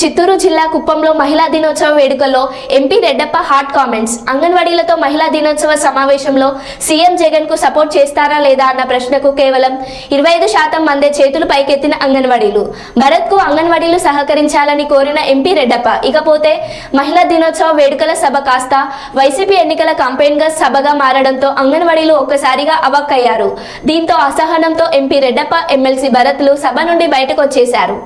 చిత్తూరు జిల్లా కుప్పంలో మహిళా దినోత్సవ వేడుకల్లో ఎంపీ రెడ్డప్ప హాట్ కామెంట్స్. అంగన్వాడీలతో మహిళా దినోత్సవ సమావేశంలో సీఎం జగన్కు సపోర్ట్ చేస్తారా లేదా అన్న ప్రశ్నకు కేవలం ఇరవై ఐదు శాతం మందే చేతులు పైకెత్తిన అంగన్వాడీలు. భరత్కు అంగన్వాడీలు సహకరించాలని కోరిన ఎంపీ రెడ్డప్ప ఇకపోతే మహిళా దినోత్సవ వేడుకల సభ కాస్త వైసీపీ ఎన్నికల కంపెయిన్గా సభగా మారడంతో అంగన్వాడీలు ఒక్కసారిగా అవాక్కయ్యారు. దీంతో అసహనంతో ఎంపీ రెడ్డప్ప ఎమ్మెల్సీ భరత్లు సభ నుండి బయటకు వచ్చేశారు.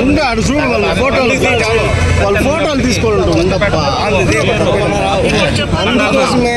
ఉండే ఆడు చూడు వాళ్ళ ఫోటోలు వాళ్ళ ఫోటోలు తీసుకోండి ఉండప్ప అందుకోసమే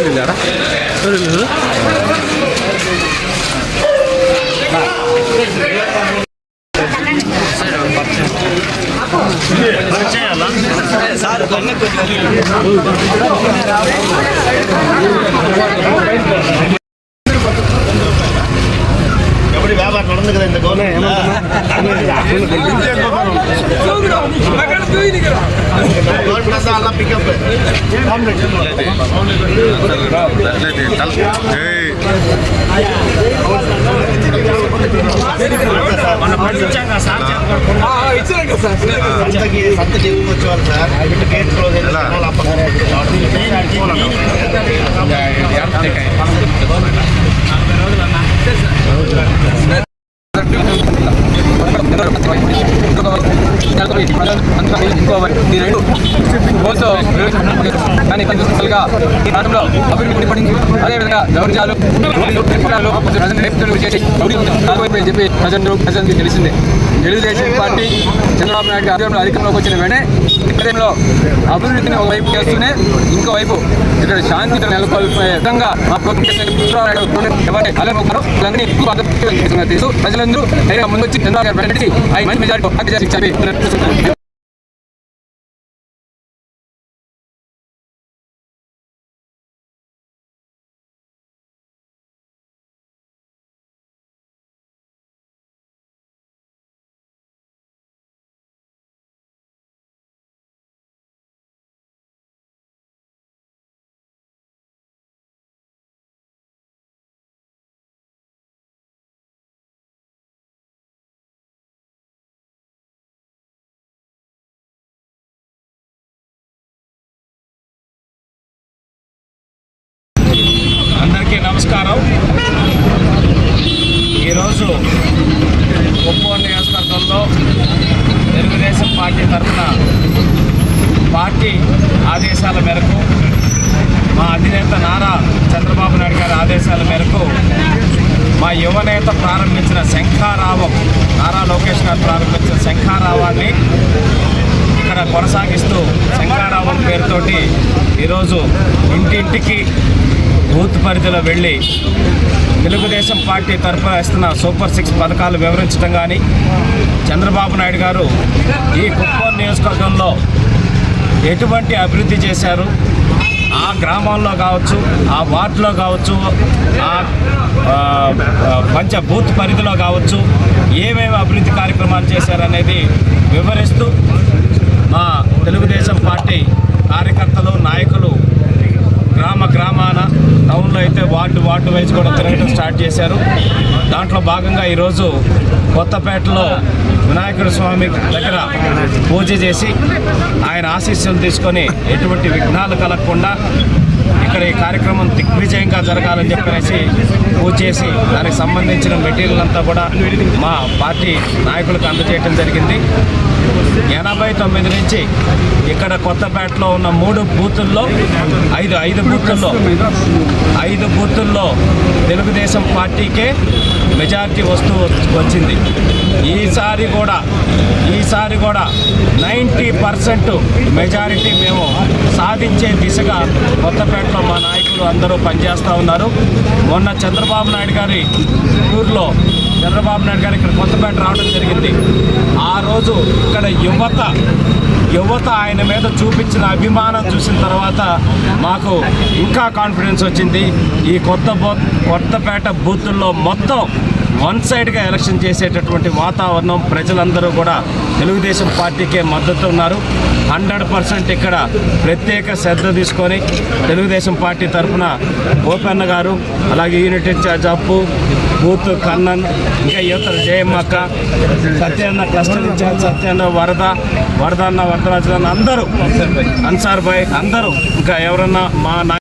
వాళ్ళు వీళ్ళు లేరా ఇచ్చారంట సార్ సంతకి సంత జీవితం వచ్చేవాళ్ళు సార్ గేట్ క్లోజ్ అయింది కానీ ఈ రాష్ట్రంలో అభివృద్ధి అదేవిధంగా దౌర్జాలు చేసి చెప్పి ప్రజలు ప్రజలకి తెలిసిందే తెలుగుదేశం పార్టీ చంద్రబాబు నాయుడు అధికారంలోకి వచ్చిన వెంటనే దేశంలో అభివృద్ధిని ఒకవైపు చేస్తూనే ఇంకోవైపు ఇక్కడ శాంతి నెలకొల్పే విధంగా మా ప్రభుత్వం ఎవరి వాళ్ళందరినీ ఎక్కువ తెలుసు ప్రజలందరూ ధైర్యంగా ముందొచ్చి చంద్రబాబు గారు ఆయన మంచి మెజారిటీ చెప్పి అందరికీ నమస్కారం. ఈరోజు ఒప్పో నియోజకవర్గంలో తెలుగుదేశం పార్టీ తరఫున పార్టీ ఆదేశాల మేరకు మా అధినేత నారా చంద్రబాబు నాయుడు గారి ఆదేశాల మేరకు మా యువనేత ప్రారంభించిన శంఖారావం నారా లోకేష్ గారు ప్రారంభించిన శంఖారావాన్ని ఇక్కడ కొనసాగిస్తూ శంఖారావం పేరుతోటి ఈరోజు ఇంటింటికి బూత్ పరిధిలో వెళ్ళి తెలుగుదేశం పార్టీ తరఫున ఇస్తున్న సూపర్ సిక్స్ పథకాలు వివరించడం కానీ చంద్రబాబు నాయుడు గారు ఈ కుప్పం నియోజకవర్గంలో ఎటువంటి అభివృద్ధి చేశారు? ఆ గ్రామాల్లో కావచ్చు ఆ వార్డులో కావచ్చు ఆ ఆ, పంచ బూత్ పరిధిలో కావచ్చు ఏమేమి అభివృద్ధి కార్యక్రమాలు చేశారనేది వివరిస్తూ మా తెలుగుదేశం పార్టీ కార్యకర్తలు వార్డు వార్డు వైజ్ కూడా తిరగడం స్టార్ట్ చేశారు. దాంట్లో భాగంగా ఈరోజు కొత్తపేటలో వినాయకుడు స్వామి దగ్గర పూజ చేసి ఆయన ఆశీస్సులు తీసుకొని ఎటువంటి విఘ్నాలు కలగకుండా ఇక్కడ ఈ కార్యక్రమం దిగ్విజయంగా జరగాలని చెప్పేసి పూజ చేసి దానికి సంబంధించిన మెటీరియల్ అంతా కూడా మా పార్టీ నాయకులకు అందజేయడం జరిగింది. ఎనభై తొమ్మిది నుంచి ఇక్కడ కొత్తపేటలో ఉన్న మూడు బూతుల్లో ఐదు ఐదు బూతుల్లో ఐదు బూతుల్లో తెలుగుదేశం పార్టీకే మెజారిటీ వస్తూ వచ్చింది. ఈసారి కూడా ఈసారి కూడా నైంటీ పర్సెంట్ మెజారిటీ మేము సాధించే దిశగా కొత్తపేటలో మా నాయకులు అందరూ పనిచేస్తూ ఉన్నారు. మొన్న చంద్రబాబు నాయుడు గారి ఊర్లో చంద్రబాబు నాయుడు గారు ఇక్కడ కొత్తపేట రావడం జరిగింది. ఆ రోజు ఇక్కడ యువత యువత ఆయన మీద చూపించిన అభిమానం చూసిన తర్వాత మాకు ఇంకా కాన్ఫిడెన్స్ వచ్చింది. ఈ కొత్త బూత్ కొత్తపేట బూతుల్లో మొత్తం వన్ సైడ్గా ఎలక్షన్ చేసేటటువంటి వాతావరణం ప్రజలందరూ కూడా తెలుగుదేశం పార్టీకే మద్దతు ఉన్నారు. హండ్రెడ్ పర్సెంట్ ఇక్కడ ప్రత్యేక శ్రద్ధ తీసుకొని తెలుగుదేశం పార్టీ తరఫున గోపన్న గారు అలాగే unit incharge Appu booth Kannan ఇంకా యువతల జయమ్మక్క సత్యాన్న క్లస్టర్ ఇన్ఛార్జ్ సత్యాన్న వరద వరదన్న వరదరాజు అన్న అందరూ అన్సార్ భాయ్ అందరూ ఇంకా ఎవరన్నా మా నా